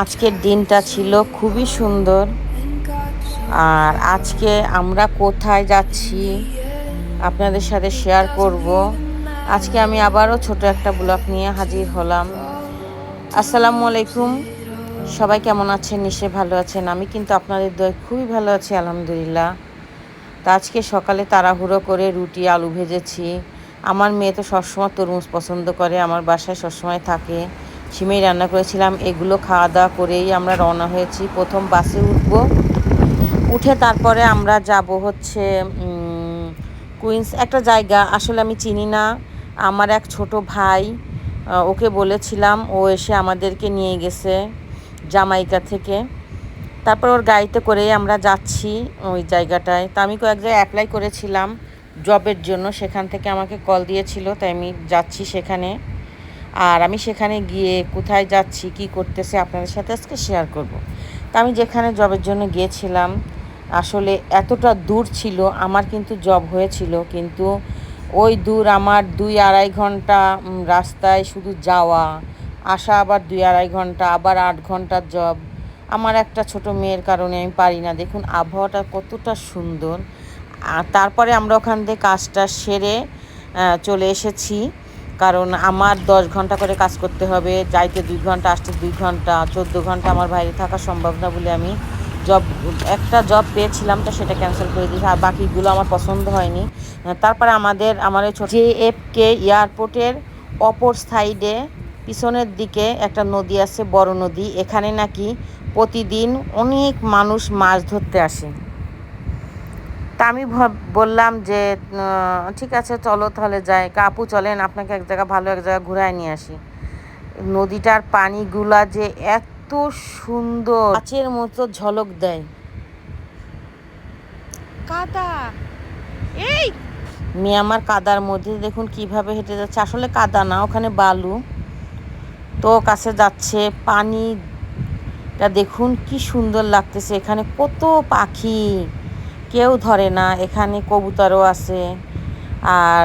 আজকের দিনটা ছিল খুবই সুন্দর। আর আজকে আমরা কোথায় যাচ্ছি আপনাদের সাথে শেয়ার করব। আজকে আমি আবারও ছোট একটা ব্লগ নিয়ে হাজির হলাম। আসসালামু আলাইকুম। সবাই কেমন আছেন? নিশ্চয়ই ভালো আছেন। আমি কিন্তু আপনাদের দয় খুবই ভালো আছি, আলহামদুলিল্লাহ। তা আজকে সকালে তাড়াহুড়ো করে রুটি, আলু ভেজেছি। আমার মেয়ে তো সবসময় তরমুজ পছন্দ করে, আমার বাসায় সবসময় থাকে। সিমেই রান্না করেছিলাম। এগুলো খাওয়া দাওয়া করেই আমরা রওনা হয়েছি। প্রথম বাসে উঠবো। উঠে তারপরে আমরা যাব হচ্ছে কুইন্স একটা জায়গা। আসলে আমি চিনি না। আমার এক ছোট ভাই ওকে বলেছিলাম, ও এসে আমাদেরকে নিয়ে গেছে জামাইকা থেকে। তারপর ওর গাড়িতে করেই আমরা যাচ্ছি ওই জায়গাটায়। তা আমি কয়েক জায়গায় অ্যাপ্লাই করেছিলাম জবের জন্য। সেখান থেকে আমাকে কল দিয়েছিল, তাই আমি যাচ্ছি সেখানে। আর আমি সেখানে গিয়ে কোথায় যাচ্ছি, কি করতেছে আপনাদের সাথে আজকে শেয়ার করব। তা আমি যেখানে জবের জন্য গিয়েছিলাম, আসলে এতটা দূর ছিল, আমার কিন্তু জব হয়েছিল, কিন্তু ওই দূর আমার দুই আড়াই ঘণ্টা রাস্তায় শুধু যাওয়া, আসা আবার দুই আড়াই ঘণ্টা, আবার আট ঘণ্টার জব আমার একটা ছোট মেয়ের কারণে আমি পারি না। দেখুন, আবহাওয়াটা কতটা সুন্দর। আর তারপরে আমরা ওখান থেকে কাজটা সেরে চলে এসেছি। কারণ আমার দশ ঘণ্টা করে কাজ করতে হবে, যাইতে দুই ঘণ্টা, আসতে দুই ঘণ্টা, চোদ্দ ঘণ্টা আমার বাইরে থাকা সম্ভব না বলে আমি জব একটা জব পেয়েছিলাম তো সেটা ক্যান্সেল করে দিয়েছি, আর বাকিগুলো আমার পছন্দ হয়নি। তারপরে আমাদের, আমার ওই জে এফ কে এয়ারপোর্টের অপর সাইডে পিছনের দিকে একটা নদী আছে, বড় নদী, এখানে নাকি প্রতিদিন অনেক মানুষ মাছ ধরতে আসে। তা আমি বললাম যে ঠিক আছে চলো তাহলে যাই। কাপু চলেন আপনাকে এক জায়গা ভালো এক জায়গা ঘুরায় নিয়ে আসি। নদীটার পানিগুলা যে এত সুন্দর। গাছের মতো ঝলক দেয়। কাদা! এই! মেয়ে আমার কাদার মধ্যে দেখুন কীভাবে হেঁটে যাচ্ছে। আসলে কাদা না ওখানে বালু। তো কাছে যাচ্ছে পানিটা দেখুন কি সুন্দর লাগতেছে এখানে কত পাখি। কেউ ধরে না, এখানে কবুতরও আছে। আর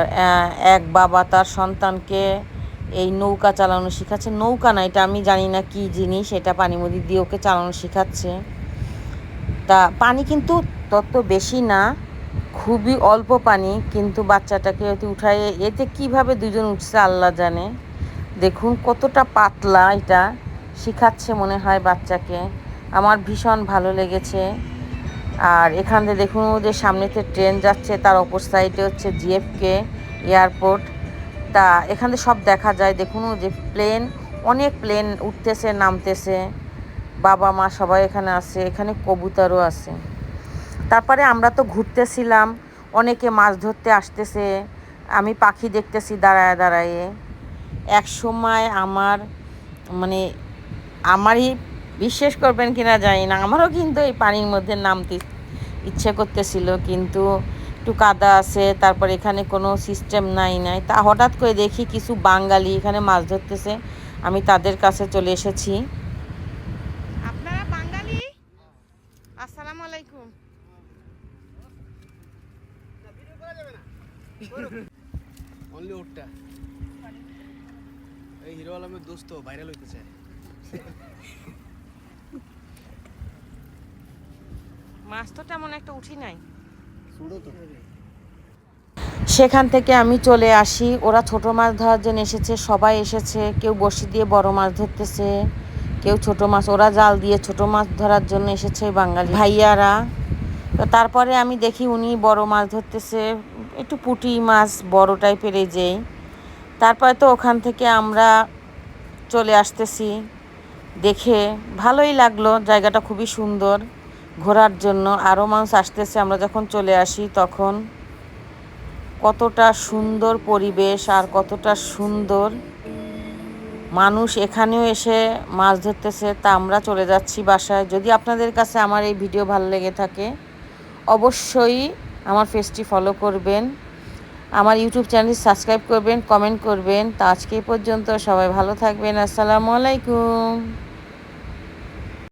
এক বাবা তার সন্তানকে এই নৌকা চালানো শেখাচ্ছে। নৌকা না, এটা আমি জানি না কি জিনিস, এটা পানি মধ্যে দিয়ে ওকে চালানো শেখাচ্ছে। তা পানি কিন্তু তত বেশি না, খুবই অল্প পানি, কিন্তু বাচ্চাটাকে এতে উঠায়, এতে কীভাবে দুজন উঠছে আল্লাহ জানে। দেখুন কতটা পাতলা এটা, শিখাচ্ছে মনে হয় বাচ্চাকে। আমার ভীষণ ভালো লেগেছে। আর এখান থেকে দেখুন যে সামনেতে ট্রেন যাচ্ছে, তার অপর সাইডে হচ্ছে জিএফকে এয়ারপোর্ট। তা এখান থেকে সব দেখা যায়। দেখুন যে প্লেন, অনেক প্লেন উঠতেছে, নামতেছে। বাবা মা সবাই এখানে আছে, এখানে কবুতরও আছে। তারপরে আমরা তো ঘুরতেছিলাম, অনেকে মাছ ধরতে আসতেছে। আমি পাখি দেখতেছি দাঁড়ায় দাঁড়ায়ে। এক সময় আমার মানে আমারই বিশ্বাস করবেন কি না জানি না। আমারও কিন্তু এই পানির মধ্যে নামতে ইচ্ছে করতেছিল কিন্তু একটু কাদা আছে তারপর এখানে কোনো সিস্টেম নাই নাই। তা হঠাৎ করে দেখি কিছু বাঙালি এখানে মাছ ধরতেছে। আমি তাদের কাছে চলে এসেছি। আপনারা বাঙালি? আসসালামু আলাইকুম। অনলি ওরটা এই হিরো আলমের দোস্ত ভাইরাল হইতেছে। মাছ তো তেমন একটা উঠি নাই। সেখান থেকে আমি চলে আসি। ওরা ছোট মাছ ধরার জন্য এসেছে সবাই এসেছে। কেউ বসি দিয়ে বড় মাছ ধরতেছে কেউ ছোট মাছ। ওরা জাল দিয়ে ছোট মাছ ধরার জন্য এসেছে বাঙালি ভাইয়ারা। তো তারপরে আমি দেখি উনি বড় মাছ ধরতেছে একটু পুঁটি মাছ বড় টাইপের এই যেই। তারপরে তো ওখান থেকে আমরা চলে আসতেছি। দেখে ভালোই লাগল জায়গাটা খুবই সুন্দর। ঘোরার জন্য আরও মানুষ আসতেছে। আমরা যখন চলে আসি তখন কতটা সুন্দর পরিবেশ আর কতটা সুন্দর মানুষ এখানেও এসে মাছ ধরতেছে, তা আমরা চলে যাচ্ছি বাসায়। যদি আপনাদের কাছে আমার এই ভিডিও ভালো লেগে থাকে, অবশ্যই আমার ফেসটি ফলো করবেন, আমার ইউটিউব চ্যানেল সাবস্ক্রাইব করবেন কমেন্ট করবেন। তা আজকে পর্যন্ত সবাই ভালো থাকবেন। আসসালামু আলাইকুম।